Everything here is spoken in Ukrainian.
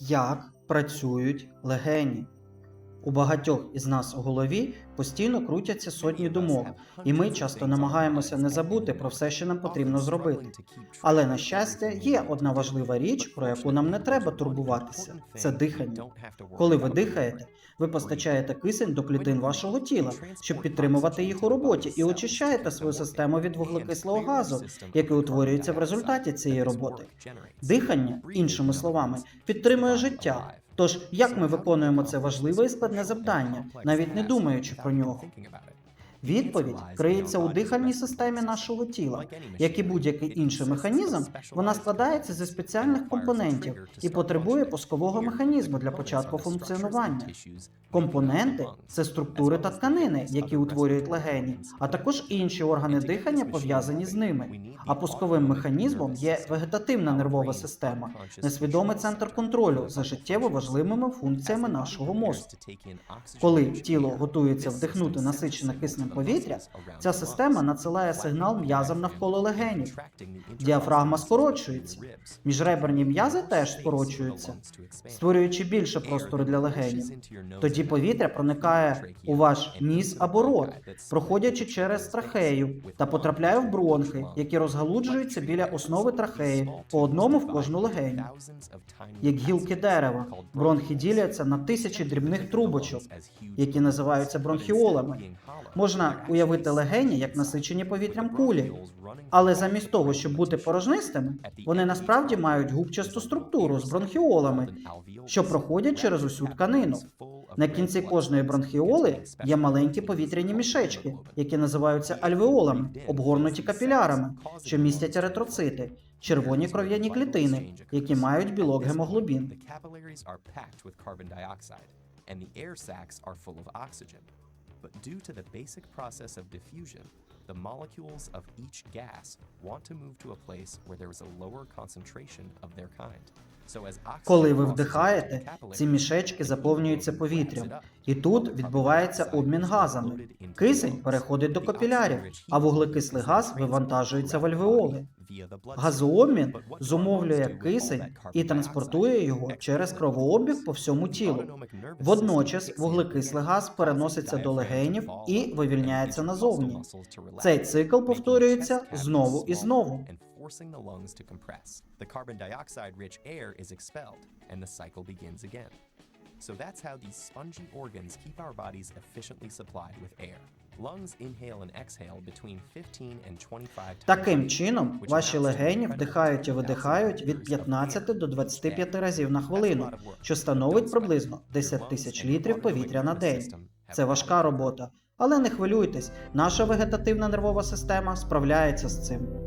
як працюють легені. У багатьох із нас у голові постійно крутяться сотні думок, і ми часто намагаємося не забути про все, що нам потрібно зробити. Але на щастя, є одна важлива річ, про яку нам не треба турбуватися це дихання. Коли ви дихаєте, ви постачаєте кисень до клітин вашого тіла, щоб підтримувати їх у роботі, і очищаєте свою систему від вуглекислого газу, який утворюється в результаті цієї роботи. Дихання, іншими словами, підтримує життя. Тож, як ми виконуємо це важливе і складне завдання, навіть не думаючи про нього? Відповідь криється у дихальній системі нашого тіла. Як і будь-який інший механізм, вона складається зі спеціальних компонентів і потребує пускового механізму для початку функціонування. Компоненти це структури та тканини, які утворюють легені, а також інші органи дихання пов'язані з ними. А пусковим механізмом є вегетативна нервова система, несвідомий центр контролю за життєво важливими функціями нашого мозку. Коли тіло готується вдихнути насичене киснем повітря, ця система надсилає сигнал м'язам навколо легенів. Діафрагма скорочується. Міжреберні м'язи теж скорочуються, створюючи більше простору для легенів. Тоді повітря проникає у ваш ніс або рот, проходячи через трахею та потрапляє в бронхи, які розгалуджуються біля основи трахеї по одному в кожну легеню. Як гілки дерева, бронхи діляться на тисячі дрібних трубочок, які називаються бронхіолами. Можна уявити легені як насичені повітрям кулі, але замість того, щоб бути порожнистими, вони насправді мають губчасту структуру з бронхіолами, що проходять через усю тканину. На кінці кожної бронхіоли є маленькі повітряні мішечки, які називаються альвеолами, обгорнуті капілярами, що містять еритроцити, червоні кров'яні клітини, які мають білок гемоглобін. But due to the basic process of diffusion, the molecules of each gas want to move to a place where there is a lower concentration of their kind. Коли ви вдихаєте, ці мішечки заповнюються повітрям, і тут відбувається обмін газами. Кисень переходить до капілярів, а вуглекислий газ вивантажується в альвеоли. Газообмін зумовлює кисень і транспортує його через кровообіг по всьому тілу. Водночас вуглекислий газ переноситься до легенів і вивільняється назовні. Цей цикл повторюється знову і знову. Forcing the lungs to compress. The carbon dioxide rich air is expelled, and the cycle begins again. So that's how these spongy organs keep our bodies efficiently supplied with air. Lungs inhale and exhale between 15 and 25 times. Таким чином, ваші легені вдихають і видихають від 15 до 25 разів на хвилину, що становить приблизно 10 тисяч літрів повітря на день. Це важка робота, але не хвилюйтесь, наша вегетативна нервова система справляється з цим.